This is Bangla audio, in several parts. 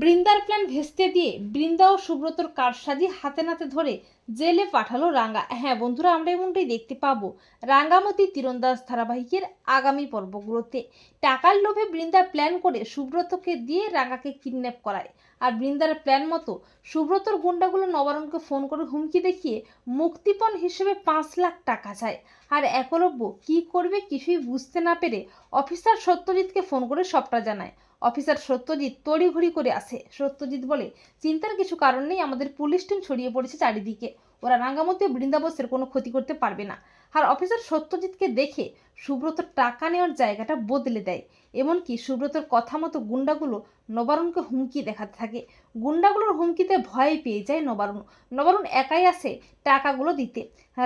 বৃন্দার প্ল্যান ভেস্তে দিয়ে বৃন্দা ও সুব্রতর কারসাজি হাতে নাতে ধরে জেলে পাঠালো রাঙ্গা। হ্যাঁ বন্ধুরা, আমরা এমনটাই দেখতে পাবো। রাঙ্গামতি তীরন্দাজ ধারাবাহিকের আগামী পর্বগুলোতে। টাকার লোভে বৃন্দা প্ল্যান করে সুব্রতকে দিয়ে রাঙ্গাকে কিডন্যাপ করায়। আর বৃন্দার প্ল্যান মতো সুব্রতর গুন্ডাগুলো নবারণকে ফোন করে হুমকি দেখিয়ে মুক্তিপণ হিসেবে পাঁচ লাখ টাকা চায়। আর একলব্য কি করবে কিছুই বুঝতে না পেরে অফিসার সত্যজিৎকে ফোন করে সবটা জানায়। অফিসার সত্যজিৎ তড়িঘড়ি করে আসে। সত্যজিৎ বলে, চিন্তার কিছু কারণ নেই, আমাদের পুলিশ টিম ছড়িয়ে পড়েছে চারিদিকে। ওরা রাঙ্গামতি বৃন্দাবসের কোনো ক্ষতি করতে পারবে না। আর অফিসার সত্যজিৎকে দেখে সুব্রত টাকা নেওয়ার জায়গাটা বদলে দেয়। এমনকি সুব্রতর কথা মতো গুন্ডাগুলো নবারুণকে হুমকি দেখাতে থাকে। গুন্ডাগুলোর হুমকিতে ভয় পেয়ে যায় নবারুণ। নবারুণ একাই আসে টাকাগুলো দিতে।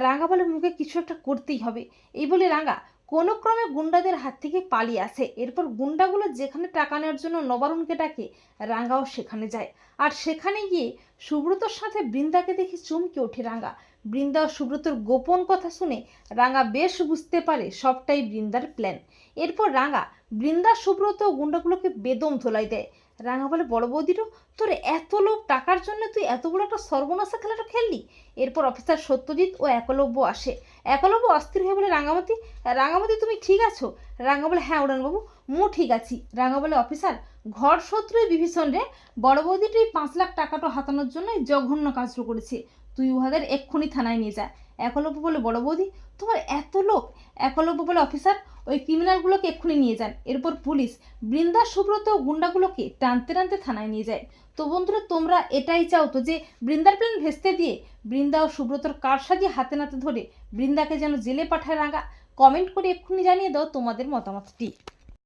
রাঙ্গা বলে মুখে কিছু একটা করতেই হবে। এই বলে রাঙ্গা কোনো ক্রমে গুন্ডাদের হাত থেকে পালিয়ে আসে। এরপর গুন্ডাগুলো যেখানে টাকা নেওয়ার জন্য নবারুণকে ডাকে, রাঙ্গাও সেখানে যায়। আর সেখানে গিয়ে সুব্রতর সাথে বৃন্দাকে দেখে চমকে ওঠে রাঙ্গা। বৃন্দা ও সুব্রতর গোপন কথা শুনে রাঙ্গা বেশ বুঝতে পারে সবটাই বৃন্দার প্ল্যান এরপর রাঙ্গা বৃন্দা, সুব্রত গুন্ডাগুলোকে বেদম ধোলাই দেয়। রাঙ্গা বলে, বড় বৌদিরও তোর এত লোক টাকার জন্য তুই এত বড় একটা সর্বনাশা খেলাটা খেললি? এরপর অফিসার সত্যজিৎ ও একলব্য আসে। একলব্য অস্থির হয়ে বলে, রাঙামতি রাঙামতি তুমি ঠিক আছো? রাঙা বলে হ্যাঁ উড়ানবাবু মু ঠিক আছি। রাঙা বলে, অফিসার ঘর শত্রুই বিভীষণ রে। বড় বৌদিটি পাঁচ লাখ টাকাটা হাতানোর জন্যই জঘন্য কাজ করেছে। তুই উহাদের এক্ষুনি থানায় নিয়ে যা। একলব্য বলে, বড় বৌদি, তোমার এত লোক? একলব্য বলে, অফিসার, ওই ক্রিমিনালগুলোকে এক্ষুনি নিয়ে যান। এরপর পুলিশ, বৃন্দা, সুব্রত গুন্ডাগুলোকে টানতে টানতে থানায় নিয়ে যায়। তো বন্ধুরা, তোমরা এটাই চাও তো যে বৃন্দার প্ল্যান ভেস্তে দিয়ে বৃন্দা ও সুব্রতর কারসাজি হাতে নাতে ধরে বৃন্দাকে যেন জেলে পাঠায় রাঙা। কমেন্ট করে এক্ষুনি জানিয়ে দাও তোমাদের মতামতটি।